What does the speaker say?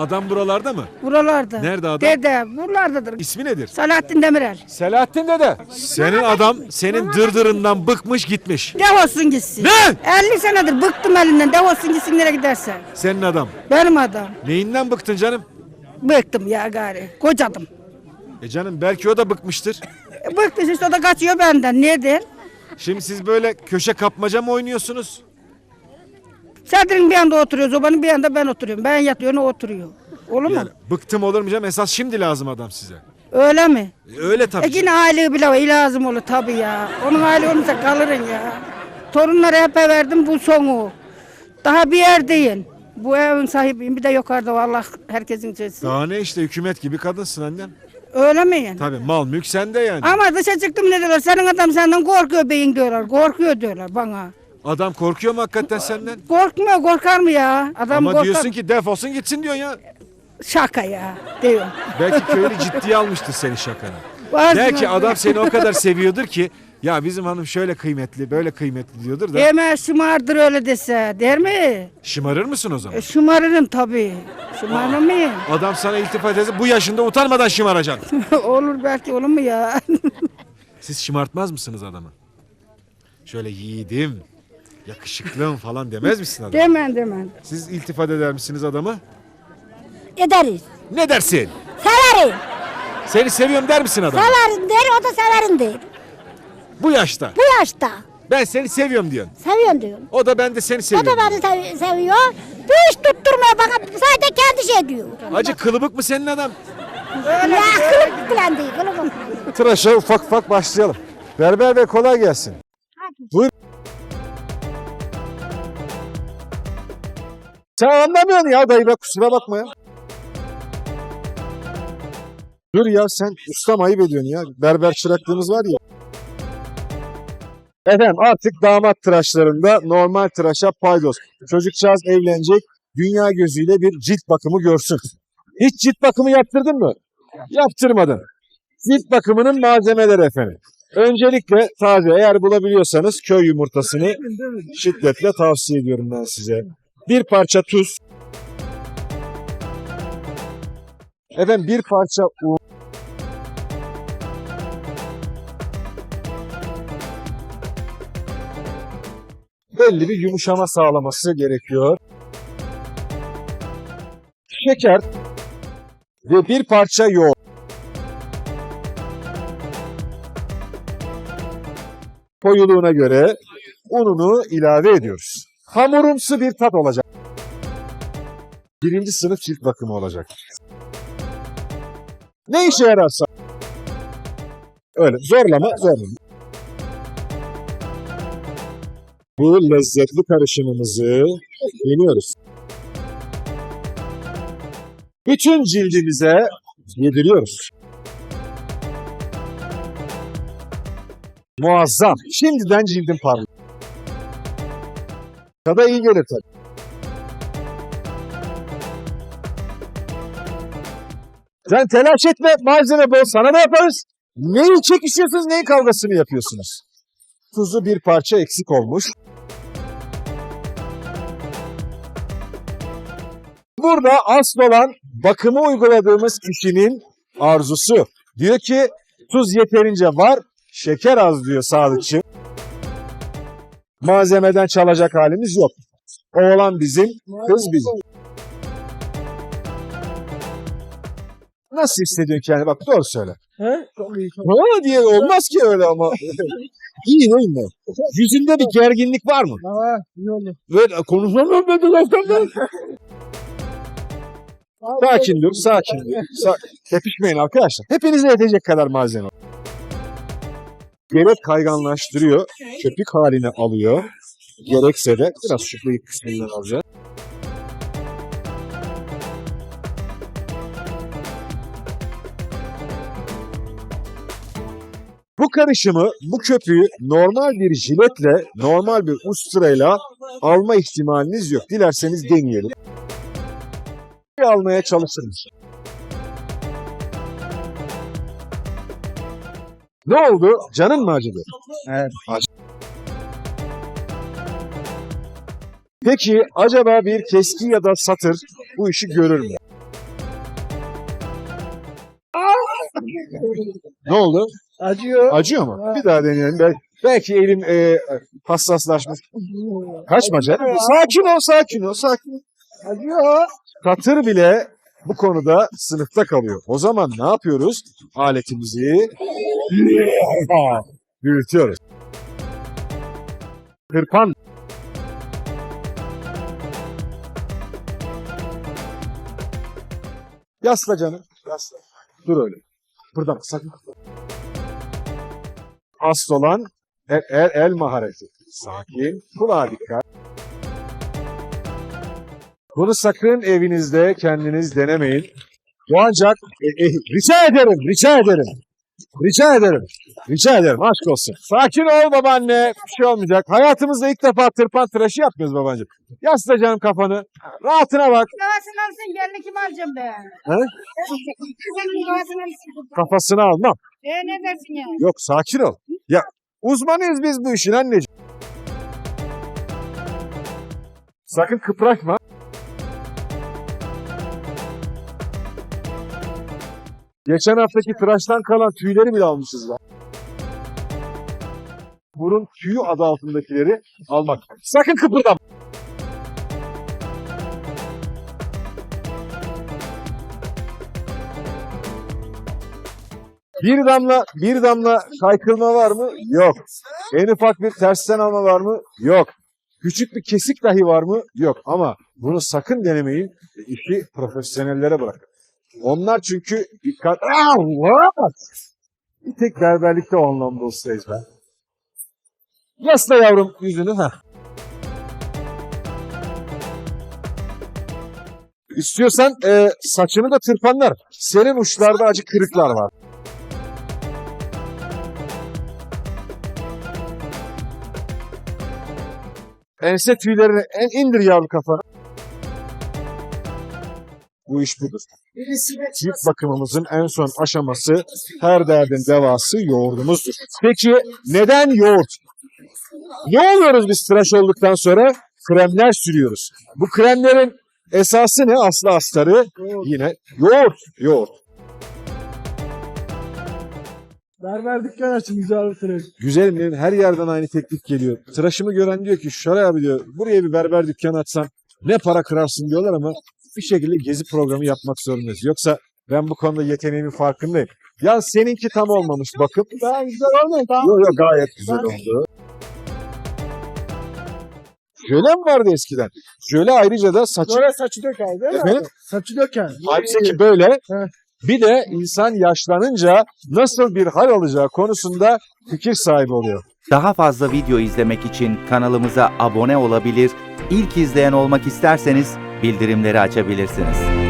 Adam buralarda mı? Buralarda. Nerede adam? Dede buralardadır. İsmi nedir? Salahattin Demirel. Selahattin dede. Senin adam senin dırdırından bıkmış gitmiş. Defolsun gitsin. Ne? 50 senedir bıktım elinden. Defolsun gitsin nereye giderse. Senin adam. Benim adam. Neyinden bıktın canım? Bıktım ya gari. Kocadım. E canım belki o da bıkmıştır. E, Bıktı işte o da kaçıyor benden. Nedir? Şimdi siz böyle köşe kapmaca mı oynuyorsunuz? Sadr'ın bir yanda oturuyor. Zobanın bir yanda ben oturuyorum. Ben yatıyorum o oturuyor. Olur mu? Yani bıktım olur mu canım? Esas şimdi lazım adam size. Öyle mi? E, öyle tabii. E yine aile bile var, lazım olur tabii ya. Onun aile olmasa kalırın ya. Torunları hep verdim bu sonu. Daha bir yerdeyim. Bu evin sahibiyim bir de yukarıda Allah herkesin sesi. Daha ne işte hükümet gibi kadınsın annen. Öyle mi yani? Tabii mal mülk sende yani. Ama dışa çıktım ne diyorlar? Senin adam senden korkuyor beyin diyorlar. Korkuyor diyorlar bana. Adam korkuyor mu hakikaten senden? Korkmuyor korkar mı ya? Adam Ama korkar. diyorsun ki defolsun gitsin diyorsun ya. Şaka ya diyor. Belki köylü ciddiye almıştır seni şakanı. Var Belki mı? adam seni o kadar seviyordur ki ya bizim hanım şöyle kıymetli böyle kıymetli diyordur da Deme şımardır öyle dese. Der mi? şımarır mısın o zaman? E, şımarırım tabii. Şımarır mıyım? Adam sana iltifat etse bu yaşında utanmadan şımaracaksın. olur belki olur mu ya? Siz şımartmaz mısınız adamı? Şöyle yiğidim, yakışıklım falan demez misin adama? demen demen. Siz iltifat eder misiniz adamı? Ederiz. Ne dersin? Severim. Seni seviyorum der misin adama? Severim der, o da severim der. Bu yaşta. Bu yaşta. Ben seni seviyorum diyorsun. Seviyorum diyorum. O da ben de seni O da beni sev- seviyor. Bu iş tutturmuyor bana. Sadece kendi şey diyor. Acı kılıbık mı senin adam? Ya kılık falan değil. Kılık Tıraşa ufak ufak başlayalım. Berber Bey kolay gelsin. Buyur. Sen anlamıyorsun ya dayı be kusura bakma ya. Dur ya sen ustam ayıp ediyorsun ya. Berber çıraklığımız var ya. Efendim artık damat tıraşlarında normal tıraşa paydos. Çocukcağız evlenecek dünya gözüyle bir cilt bakımı görsün. Hiç cilt bakımı yaptırdın mı? Yaptırmadın. Cilt bakımının malzemeleri efendim. Öncelikle taze eğer bulabiliyorsanız köy yumurtasını şiddetle tavsiye ediyorum ben size. Bir parça tuz. Efendim bir parça un. Belli bir yumuşama sağlaması gerekiyor. Şeker ve bir parça yoğurt. koyuluğuna göre ununu ilave ediyoruz. Hamurumsu bir tat olacak. Birinci sınıf cilt bakımı olacak. Ne işe yararsa. Öyle zorlama zorlama. Bu lezzetli karışımımızı yeniyoruz. Bütün cildimize yediriyoruz. Muazzam. Şimdiden cildim parlıyor. Kada iyi gelir tabii. Sen telaş etme malzeme bol sana ne yaparız? Neyi çekişiyorsunuz neyin kavgasını yapıyorsunuz? Tuzu bir parça eksik olmuş. Burada asıl olan bakımı uyguladığımız kişinin arzusu. Diyor ki tuz yeterince var, şeker az diyor sağlıkçı. Malzemeden çalacak halimiz yok. Oğlan bizim, kız bizim. Nasıl hissediyorsun kendini? Bak doğru söyle. He? Çok iyi. Ha diye olmaz ki öyle ama. İyi değil mi? Yüzünde bir gerginlik var mı? Ha, iyi oldu. Böyle konuşamıyorum ben de laftan. Sakin dur, sakin dur. Sa Tepişmeyin arkadaşlar. Hepinize yetecek kadar malzeme. Gerek kayganlaştırıyor, köpük haline alıyor. Gerekse de biraz şu kısmından alacağız. Bu karışımı, bu köpüğü normal bir jiletle, normal bir usturayla alma ihtimaliniz yok. Dilerseniz deneyelim. Almaya çalışırız. Ne oldu? Canın mı acıdı? Evet. Peki acaba bir keski ya da satır bu işi görür mü? ne oldu? Acıyor. Acıyor mu? Bir daha deneyelim. Bel belki elim e, hassaslaşmış. Kaçma canım. Sakin ol, sakin ol, sakin. Acıyor. Katır bile bu konuda sınıfta kalıyor. O zaman ne yapıyoruz? Aletimizi büyütüyoruz. Hırpan. Yasla canım. Yasla. Dur öyle. Buradan sakın. Hasta olan el, el, el mahareti. Sakin. Kulağa dikkat. Bunu sakın evinizde kendiniz denemeyin. Bu ancak e, e, rica ederim, rica ederim. Rica ederim. Rica ederim. Aşk olsun. Sakin ol babaanne. Bir şey olmayacak. Hayatımızda ilk defa tırpan tıraşı yapmıyoruz babancığım. Yasla canım kafanı. Rahatına bak. Havasını alsın gelini kim alacağım be? He? Havasını alsın. Kafasını almam. E ne dersin ya? Yok sakin ol. Ya uzmanıyız biz bu işin anneciğim. Sakın kıpraşma. Geçen haftaki tıraştan kalan tüyleri bile almışız lan. Burun tüyü adı altındakileri almak. Sakın kıpırdama. Bir damla, bir damla kaykılma var mı? Yok. En ufak bir tersten alma var mı? Yok. Küçük bir kesik dahi var mı? Yok. Ama bunu sakın denemeyin. İşi profesyonellere bırakın. Onlar çünkü dikkat... Allah! Bir tek berberlikte o anlamda ustayız ben. Yasla yavrum yüzünü. ha. İstiyorsan e, saçını da tırpanlar. Senin uçlarda acı kırıklar var. Ense tüylerini en indir yavru kafana. Bu iş budur. Cilt bakımımızın en son aşaması her derdin devası yoğurdumuzdur. Peki neden yoğurt? Ne oluyoruz biz tıraş olduktan sonra? Kremler sürüyoruz. Bu kremlerin esası ne? Aslı astarı yine yoğurt. Yoğurt. Berber dükkan açın güzel bir tıraş. Güzelim benim her yerden aynı teklif geliyor. Tıraşımı gören diyor ki Şaray abi diyor buraya bir berber dükkanı açsan ne para kırarsın diyorlar ama bir şekilde gezi programı yapmak zorundayız. Yoksa ben bu konuda yeteneğimin farkındayım. Ya seninki tam olmamış bakıp. Ben güzel olmuyor tamam. Yok yok gayet güzel oldu. Jöle mi vardı eskiden? Jöle ayrıca da saçı... Böyle saçı döker değil mi? Efendim? Saçı döker. Halbuki ki böyle. Bir de insan yaşlanınca nasıl bir hal alacağı konusunda fikir sahibi oluyor. Daha fazla video izlemek için kanalımıza abone olabilir, ilk izleyen olmak isterseniz bildirimleri açabilirsiniz.